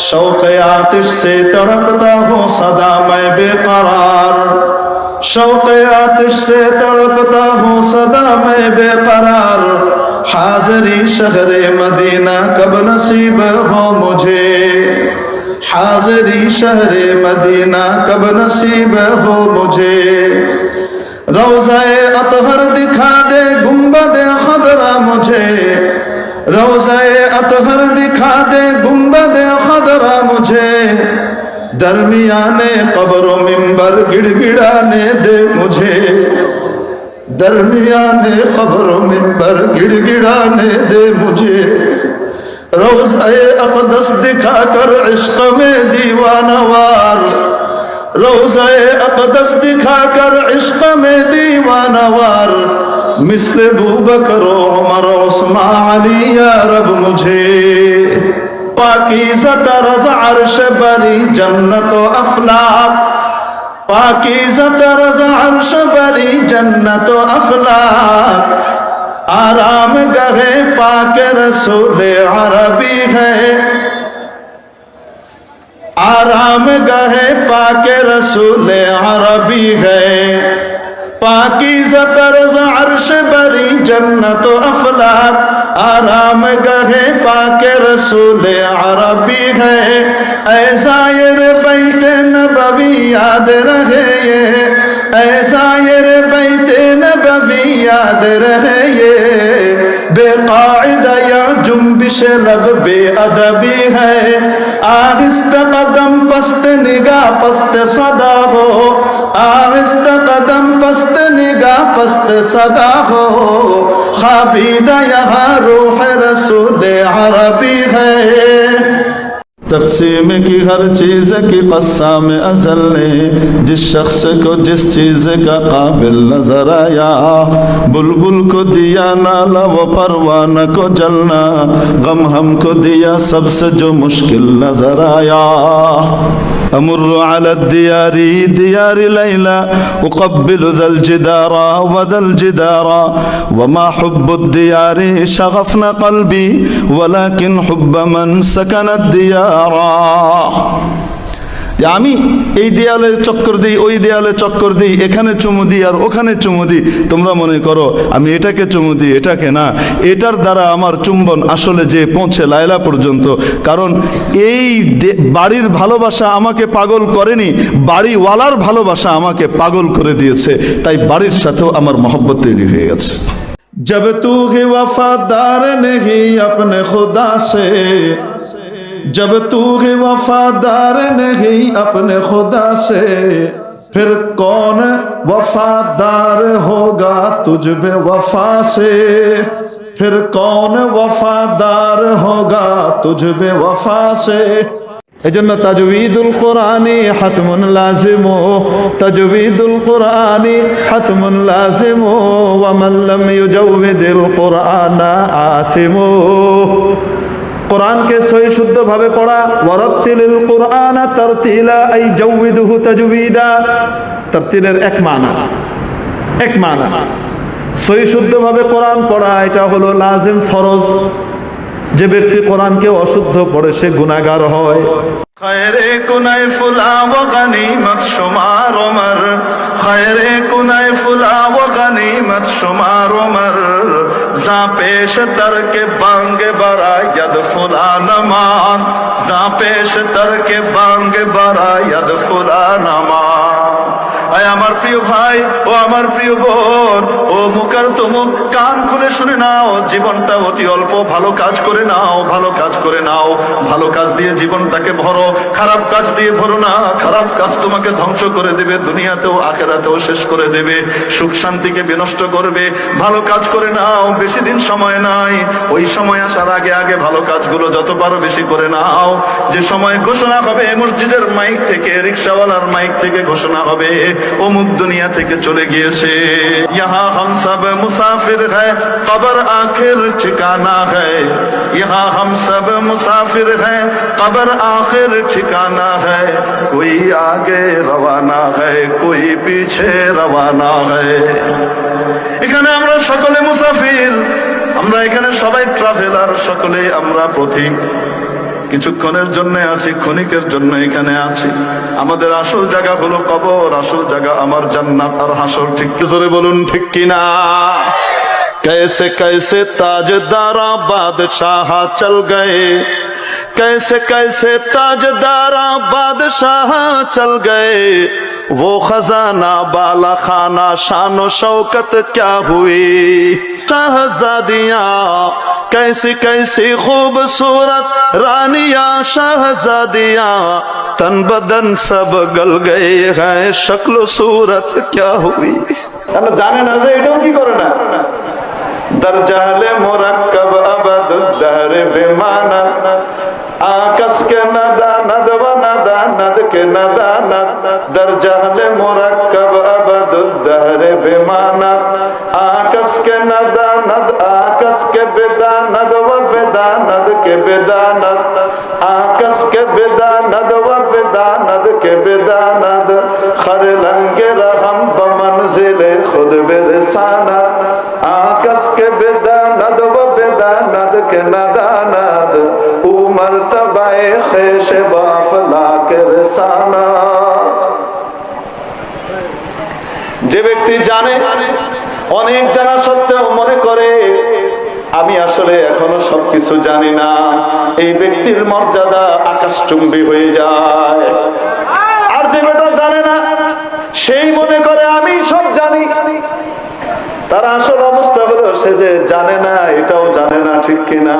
शौक आतिश से तड़पता हूँ सदा मैं बेकरार शौक आतिश से तड़पता हूँ सदा मैं बेकरार हाजरी शहर मदीना कब नसीब हो मुझे हाजरी शहर मदीना कब नसीब हो मुझे रोजाए अतहर दिखा दे गुम्बद खदरा मुझे रोजाए درمیانے قبر و ممبر گڑ گڑانے دے مجھے۔ درمیانے قبر و ممبر گڑ گڑانے دے مجھے۔ روز اے اقدس دکھا کر عشق میں دیوان وار۔ روز اے اقدس دکھا کر عشق میں دیوان وار۔ مثل بوبکر و عمر عثمان علی یا رب مجھے۔ پاکیزت رز عرش بری جنت و افلاق پاکیزت رز عرش بری جنت و افلاق آرام گہے پاک رسول عربی ہے. آرام گہے پاک رسول عربی ہے. پاکی طرز عرش بری جنت و افلاق آرام گہے پاک رسول عربی ہے۔ اے زائر بیت نبوی، یاد رہے یہ۔ اے زائر بیت نبوی، یاد رہے یہ۔ بے قاعدہ یا جنبش رب بے ادبی ہے۔ آہستہ قدم پست نگاہ پست صدا ہو۔ آہستہ قدم پست نگاہ پست صدا ہو۔ خابیدہ یہاں روح رسول عربی ہے۔ تقسیم کی ہر چیز کی قسم ازل نے جس شخص کو جس چیز کا قابل نظر آیا، بلبل کو دیا نالا و پروانہ کو جلنا، غم ہم کو دیا سب سے جو مشکل نظر آیا۔ أمر على الديار ديار ليلى أقبل ذا الجدار وذا الجدار. وما حب الديار شغفنا قلبي ولكن حب من سكن الديار. যে আমি এই দেয়ালে চক্কর দিই ওই দেয়ালে চক্কর দিই এখানে চুমু দিই আর ওখানে চুমু দিই তোমরা মনে করো আমি এটাকে চুমু দিই এটাকে না এটার দ্বারা আমার চুম্বন আসলে যে পৌঁছে লায়লা পর্যন্ত কারণ এই দে- বাড়ির ভালোবাসা আমাকে পাগল করেনি বাড়িওয়ালার ভালোবাসা আমাকে পাগল করে দিয়েছে তাই বাড়ির সাথেও আমার মহব্বত তৈরি হয়ে গেছে जब तू ही वफादार नहीं अपने खुदा से जब तू ही वफादार नहीं अपने खुदा से फिर कौन वफादार होगा तुझ बे वफा से फिर कौन वफादार होगा तुझ बे वफा से এজন্য তাজউইদুল কোরআনি হাতমুন লাজিম তাজউইদুল কোরআনি হাতমুন লাজিম ওয়া মান লাম ইউজাউইদিল কোরআনা আসিমু কোরআনকে সহি শুদ্ধভাবে পড়া, ওয়ারাত্তিলিল কোরআনা তারতিলা আই জাউইদুহু তাজউইদা। তারতিলের এক মানা এক মানা। সহি শুদ্ধভাবে কোরআন পড়া, এটা হলো লাজিম ফরজ। যে ব্যক্তি কোরআনকে অশুদ্ধ পড়ে, সে গুনাহগার হয়। খয়রে কুনাই ফুলা ও গনিমত শুমার ওমর। খয়রে কুনাই ফুলা ও গনিমত শুমার ওমর। زاں پیش تر کے بانگ برا ید فلا نمان، زاں پیش تر کے بانگ برا ید فلا نمان۔ আমার প্রিয় ভাই, ও আমার প্রিয় বোন, ও মুখের তুমুক, কান খুলে শুনে নাও, জীবনটা অতি অল্প, ভালো কাজ করে নাও, ভালো কাজ করে নাও, ভালো কাজ দিয়ে জীবনটাকে ভরো, খারাপ কাজ দিয়ে ভরো না, খারাপ কাজ তোমাকে ধ্বংস করে দেবে, দুনিয়াতেও আখেরাতেও শেষ করে দেবে, সুখ শান্তিকে বিনষ্ট করবে, ভালো কাজ করে নাও, বেশি দিন সময় নাই, ওই সময় আসার আগে আগে ভালো কাজগুলো যত পারো বেশি করে নাও, যে সময় ঘোষণা হবে, মসজিদের মাইক থেকে, রিক্সাওয়ালার মাইক থেকে ঘোষণা হবে অমুক দুনিয়া থেকে চলে গিয়েছে। ইহা হম সব মুসাফির হবর আখির ঠিকানা হ্যাঁ ইহা হম সব মুসাফির হ্যাঁ আখির ঠিকানা হই আগে রানা হই পিছে রানা হ্যাঁ এখানে আমরা সকলে মুসাফির, আমরা এখানে সবাই ট্রাভেলার সকলে আমরা পথিক। কিছুক্ষণের জন্য আছি ক্ষণিকের জন্য এখানে আছি আমাদের আসল জায়গা হলো কবর আসল জায়গা আমার জান্নাত আর হাসর ঠিক জোরে বলুন ঠিক কিনা कैसे कैसे ताजदारा बादशाह चल गए कैसे कैसे ताजदारा बादशाह चल गए वो खजाना बाला खाना शानो शौकत क्या हुई शहजादियां کیسے کیسے خوبصورت رانیاں، شہزادیاں، تن بدن سب گل گئے ہیں، شکل و صورت کیا ہوئی؟ তাহলে جانے نظر ایڈوں کی کرنا করে না درجال مرکب عبد الدهر بمانا آکس کے ندا، ند و ندا، ند کے ندا نداند درجال مرکب عبد الدهر بمانا کے ندا ند آکس کے بدا ند و بدا ند کے بدا ند آکس کے بدا ند و بدا ند کے بدا ند خر لنگ رحم بمنزل خود برسانا آکس کے بدا ند و بدا ند کے ندا ند او مرتبہ خیش بافلا کے رسانت যে ব্যক্তি جانے۔ অনেক জানা সত্ত্বেও মনে করে, আমি আসলে এখনও সবকিছু জানি না। এই ব্যক্তির মর্যাদা আকাশচুম্বী হয়ে যায়। আর যে বেটা জানে না, সেই মনে করে, আমি সব জানি। তার আসল অবস্থা হলো, সে যে জানে না, এটাও জানে না ঠিক কিনা।